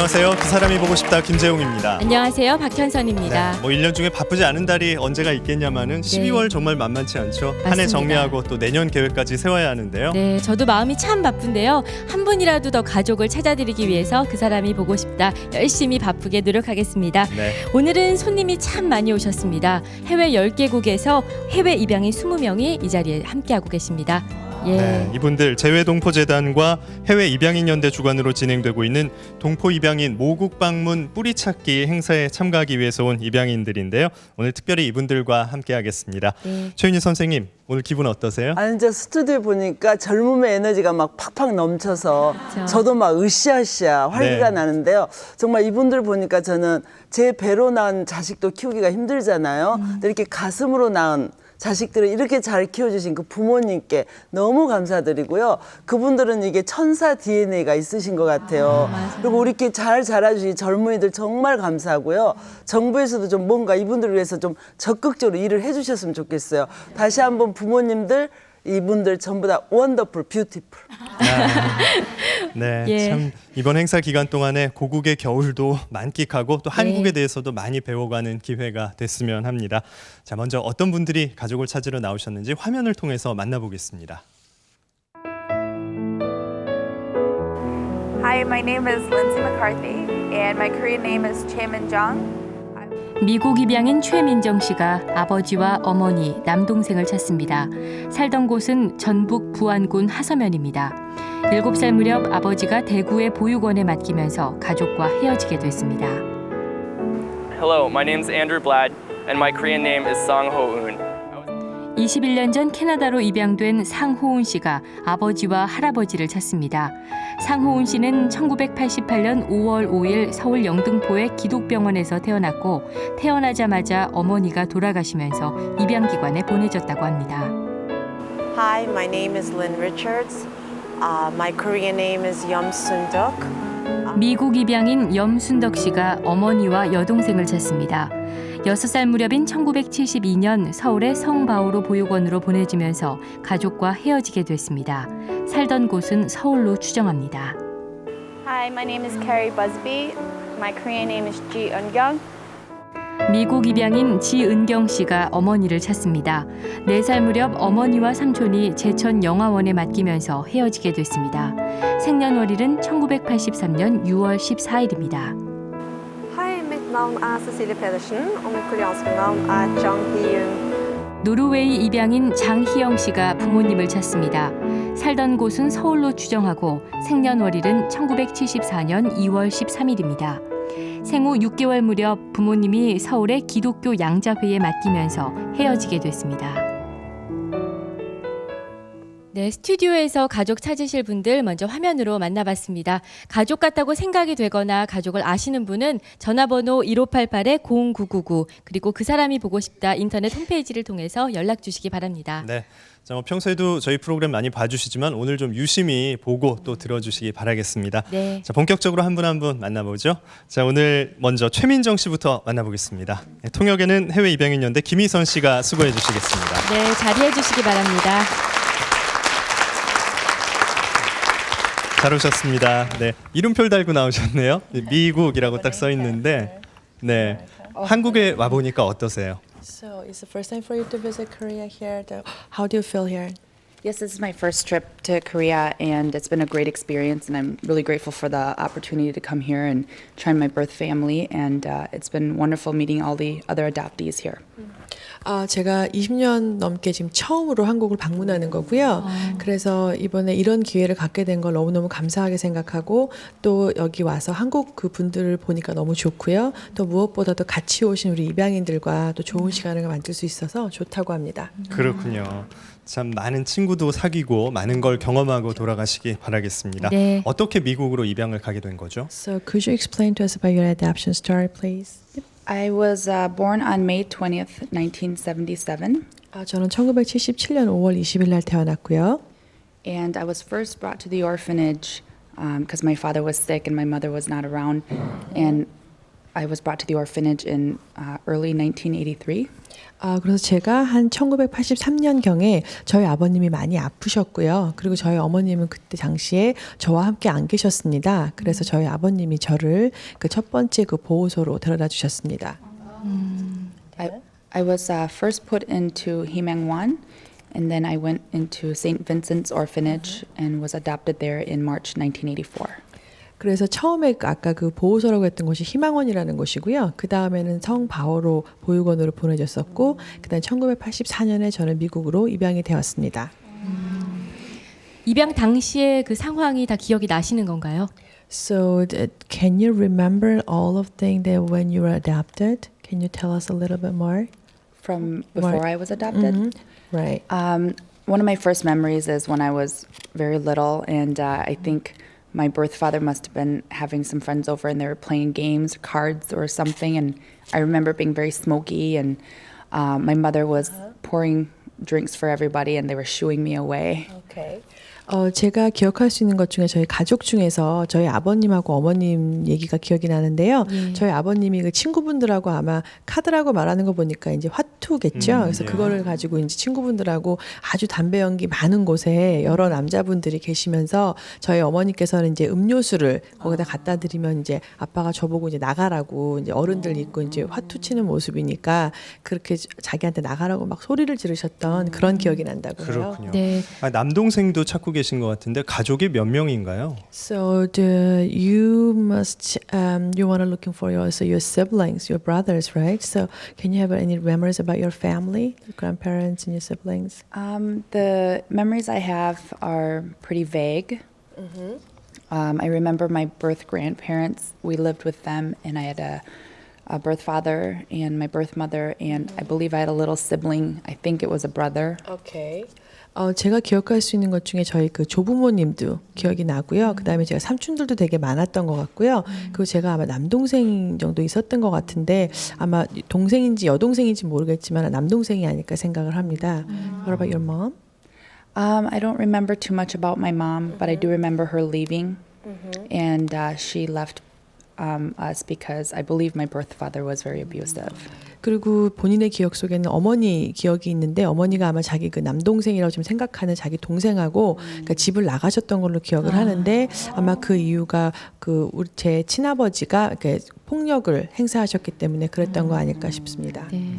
안녕하세요. 그 사람이 보고 싶다 김재웅입니다. 안녕하세요. 박현선입니다. 뭐 1년 중에 바쁘지 않은 달이 언제가 있겠냐마는 12월 정말 만만치 않죠. 한 해 맞습니다. 정리하고 또 내년 계획까지 세워야 하는데요. 네, 저도 마음이 참 바쁜데요. 한 분이라도 더 가족을 찾아드리기 위해서 그 사람이 보고 싶다. 열심히 바쁘게 노력하겠습니다. 네. 오늘은 손님이 참 많이 오셨습니다. 해외 10개국에서 해외 입양인 20명이 이 자리에 함께하고 계십니다. 예. 네, 이분들 재외동포재단과 해외 입양인 연대 주관으로 진행되고 있는 동포 입양인 모국 방문 뿌리찾기 행사에 참가하기 위해서 온 입양인들인데요. 오늘 특별히 이분들과 함께하겠습니다. 네. 최윤희 선생님 오늘 기분 어떠세요? 아니 이제 스튜디오 보니까 젊음의 에너지가 막 팍팍 넘쳐서 그렇죠. 저도 막 으쌰으쌰 활기가 네. 나는데요. 정말 이분들 보니까 저는 제 배로 낳은 자식도 키우기가 힘들잖아요. 근데 이렇게 가슴으로 낳은 자식들을 이렇게 잘 키워주신 그 부모님께 너무 감사드리고요. 그분들은 이게 천사 DNA가 있으신 것 같아요. 그리고 우리 이렇게 잘 자라주신 젊은이들 정말 감사하고요. 정부에서도 좀 뭔가 이분들을 위해서 좀 적극적으로 일을 해주셨으면 좋겠어요. 다시 한번 부모님들 이분들 전부 다 원더풀, 뷰티풀. 네, 예. 참 이번 행사 기간 동안에 고국의 겨울도 만끽하고 또 한국에 대해서도 많이 배워가는 기회가 됐으면 합니다. 자, 먼저 어떤 분들이 가족을 찾으러 나오셨는지 화면을 통해서 만나보겠습니다. Hi, my name is Lindsay McCarthy, and my Korean name is Chaemin Jung. 미국 입양인 최민정 씨가 아버지와 어머니, 남동생을 찾습니다. 살던 곳은 전북 부안군 하서면입니다. 7살 무렵 아버지가 대구의 보육원에 맡기면서 가족과 헤어지게 됐습니다. Hello, my name is Andrew Blad, and my Korean name is Song Ho Eun. 21년 전 캐나다로 입양된 상호은 씨가 아버지와 할아버지를 찾습니다. 상호은 씨는 1988년 5월 5일 서울 영등포의 기독병원에서 태어났고 태어나자마자 어머니가 돌아가시면서 입양기관에 보내졌다고 합니다. Hi, my name is Lynn Richards. Uh, my Korean name is Yum Sundok. 미국 입양인 염순덕 씨가 어머니와 여동생을 찾습니다. 6살 무렵인 1972년 서울의 성바오로 보육원으로 보내지면서 가족과 헤어지게 됐습니다. 살던 곳은 서울로 추정합니다. Hi, my name is Carrie Busby. My Korean name is Ji Eungyung. 미국 입양인 지은경 씨가 어머니를 찾습니다. 4살 무렵 어머니와 삼촌이 제천 영화원에 맡기면서 헤어지게 됐습니다. 생년월일은 1983년 6월 14일입니다. Hei, mitt navn er Cecilie Pedersen, og mitt koreanske navn er Jang Hee-yoon. 노르웨이 입양인 장희영 씨가 부모님을 찾습니다. 살던 곳은 서울로 추정하고 생년월일은 1974년 2월 13일입니다. 생후 6개월 무렵 부모님이 서울의 기독교 양자회에 맡기면서 헤어지게 됐습니다. 네, 스튜디오에서 가족 찾으실 분들 먼저 화면으로 만나봤습니다. 가족 같다고 생각이 되거나 가족을 아시는 분은 전화번호 1588-0999 그리고 그 사람이 보고 싶다 인터넷 홈페이지를 통해서 연락 주시기 바랍니다. 네. 자, 뭐 평소에도 저희 프로그램 많이 봐주시지만 오늘 좀 유심히 보고 또 들어주시기 바라겠습니다. 네. 자, 본격적으로 한 분 한 분 만나보죠. 자, 오늘 먼저 최민정 씨부터 만나보겠습니다. 네, 통역에는 해외 입양인 연대 김희선 씨가 수고해 주시겠습니다. 네, 자리해 주시기 바랍니다. 잘 오셨습니다. 네, 이름표 달고 나오셨네요. 네, 미국이라고 딱 써 있는데, 네, 한국에 와 보니까 어떠세요? So it's the first time for you to visit Korea here. How do you feel here? Yes, this is my first trip to Korea, and it's been a great experience. And I'm really grateful for the opportunity to come here and join my birth family. And uh, it's been wonderful meeting all the other adoptees here. 아, 제가 20년 넘게 지금 처음으로 한국을 방문하는 거고요. 그래서 이번에 이런 기회를 갖게 된 걸 너무너무 감사하게 생각하고 또 여기 와서 한국 그 분들을 보니까 너무 좋고요. 또 무엇보다도 같이 오신 우리 입양인들과 또 좋은 시간을 만들 수 있어서 좋다고 합니다. 그렇군요. 참 많은 친구도 사귀고 많은 걸 경험하고 돌아가시기 바라겠습니다. 네. 어떻게 미국으로 입양을 가게 된 거죠? So could you explain to us about your adoption story, please? I was uh, born on May 20th, 1977, 아, 저는 1977년 5월 20일 날 태어났고요. and I was first brought to the orphanage because my father was sick and my mother was not around. And I was brought to the orphanage in uh, early 1983. 아, 그래서 제가 한 1983년경에 저희 아버님이 많이 아프셨고요. 그리고 저희 어머님은 그때 당시에 저와 함께 안 계셨습니다. 그래서 저희 아버님이 저를 그 첫 번째 그 보호소로 데려다 주셨습니다. I, I was uh, first put into Himangwan, and then I went into St. Vincent's Orphanage and was adopted there in March 1984. 그래서 처음에 그 아까 그 보호소라고 했던 곳이 희망원이라는 곳이고요. 그 다음에는 성 바오로 보육원으로 보내졌었고, 그다음 1984년에 저는 미국으로 입양이 되었습니다. 입양 당시의 그 상황이 다 기억이 나시는 건가요? So, can you remember all of things that when you were adopted? Can you tell us a little bit more? From before Right. I was adopted, Mhm. Right. um, one of my first memories is when I was very little, and uh, I think my birth father must have been having some friends over, and they were playing games, cards, or something. And I remember being very smoky, and uh, my mother was pouring drinks for everybody, and they were shooing me away. Okay. 어, 제가 기억할 수 있는 것 중에 저희 가족 중에서 저희 아버님하고 어머님 얘기가 기억이 나는데요. 저희 아버님이 그 친구분들하고 아마 카드라고 말하는 거 보니까 이제 화 투겠죠. 음, 그래서 예. 그거를 가지고 이제 친구분들하고 아주 담배 연기 많은 곳에 여러 남자분들이 계시면서 저희 어머니께서는 이제 음료수를 거기다 갖다 드리면 이제 아빠가 저보고 이제 나가라고 이제 어른들 있고 이제 화투 치는 모습이니까 그렇게 자기한테 나가라고 막 소리를 지르셨던 그런 기억이 난다고 해요. 그렇군요. 네. 아, 남동생도 찾고 계신 것 같은데 가족이 몇 명인가요? So the, you must um, you want to looking for your so your siblings, your brothers, right? So can you have any memories about your family, your grandparents and your siblings? Um, the memories I have are pretty vague. Um, I remember my birth grandparents. We lived with them, and I had a, a birth father and my birth mother, and I believe I had a little sibling. I think it was a brother. Okay. 어, 제가 기억할 수 있는 것 중에 저희 그 조부모님도 기억이 나고요. 그 다음에 제가 삼촌들도 되게 많았던 것 같고요. 그리고 제가 아마 남동생 정도 있었던 것 같은데 아마 동생인지 여동생인지 모르겠지만 남동생이 아닐까 생각을 합니다. What about your mom? Um, I don't remember too much about my mom, but I do remember her leaving, and uh, she left um, us because I believe my birth father was very abusive. 그리고 본인의 기억 속에는 어머니 기억이 있는데 어머니가 아마 자기 그 남동생이라고 좀 생각하는 자기 동생하고 그러니까 집을 나가셨던 걸로 기억을 하는데 아마 그 이유가 그 우리 제 친아버지가 이렇게 폭력을 행사하셨기 때문에 그랬던 거 아닐까 싶습니다. 네.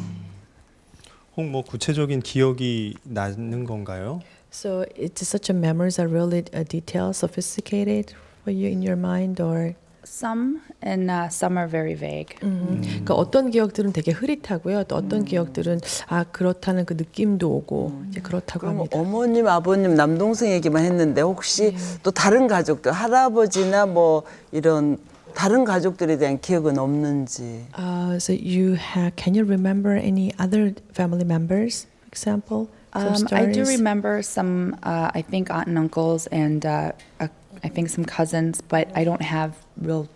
혹뭐 구체적인 기억이 나는 건가요? So it's such a memories are really uh, detailed, sophisticated for you in your mind or Some and uh, some are very vague. 음. 그러니까 어떤 기억들은 되게 흐릿하고요. 또 어떤 기억들은 아 그렇다는 그 느낌도 오고 이제 그렇다고 그럼 합니다. 어머님, 아버님, 남동생 얘기만 했는데 혹시 또 다른 가족들, 할아버지나 뭐 이런 다른 가족들에 대한 기억은 없는지. Uh, so you have, can you remember any other family members, for example? Some Um, I do stories? remember some, uh, I think, aunt and uncles, and uh, uh, I think some cousins, but I don't have real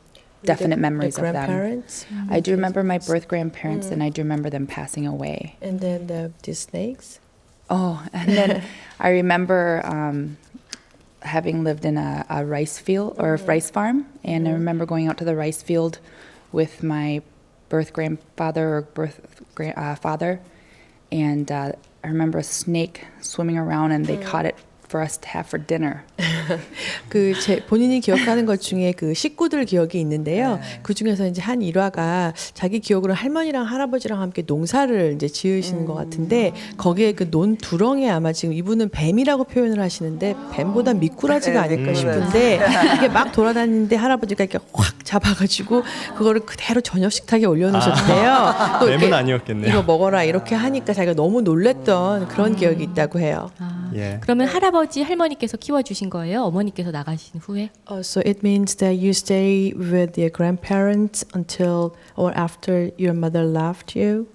definite The- memories the of them. grandparents, I do remember my birth grandparents, and I do remember them passing away. and then the, the snakes. Oh, and then I remember um, having lived in a, a rice field or a rice farm, and I remember going out to the rice field with my birth grandfather or birth gra- uh, father, and uh, I remember a snake swimming around, and they caught it for us to have for dinner. 그 제 본인이 기억하는 것 중에 그 식구들 기억이 있는데요. 그 중에서 이제 한 일화가 자기 기억으로 할머니랑 할아버지랑 함께 농사를 이제 지으시는 것 같은데 거기에 그 논 두렁에 아마 지금 이분은 뱀이라고 표현을 하시는데 뱀보다 미꾸라지가 네, 아닐까 미꾸라지. 싶은데 이게 막 돌아다니는데 할아버지가 이렇게 확 잡아가지고 그거를 그대로 저녁 식탁에 올려놓으셨대요. 또 뱀은 아니었겠네요. 이거 먹어라 이렇게 하니까 자기가 너무 놀랬던 그런 기억이 있다고 해요. 아, 예. 그러면 할아버지 할머니께서 키워주신 거예요? 어머니께서 나가신 후에? Oh, so it means that you stay with your grandparents until or after your mother left you.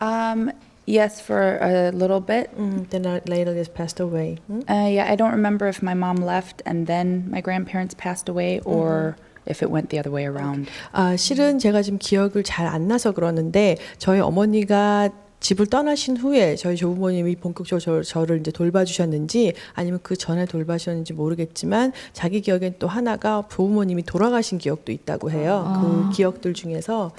Um, yes, for a little bit. Mm, then uh, later just passed away. Mm? Uh, yeah, I don't remember if my mom left and then my grandparents passed away, or if it went the other way around. 아, 실은 제가 지금 기억을 잘 안 나서 그러는데 저희 어머니가 집을 떠나신 후에 저희 조부모님이 본격적으로 저, 저를 이제 돌봐주셨는지 아니면 그 전에 돌봐주셨는지 모르겠지만 자기 기억엔 또 하나가 조부모님이 돌아가신 기억도 있다고 해요. 그 기억들 중에서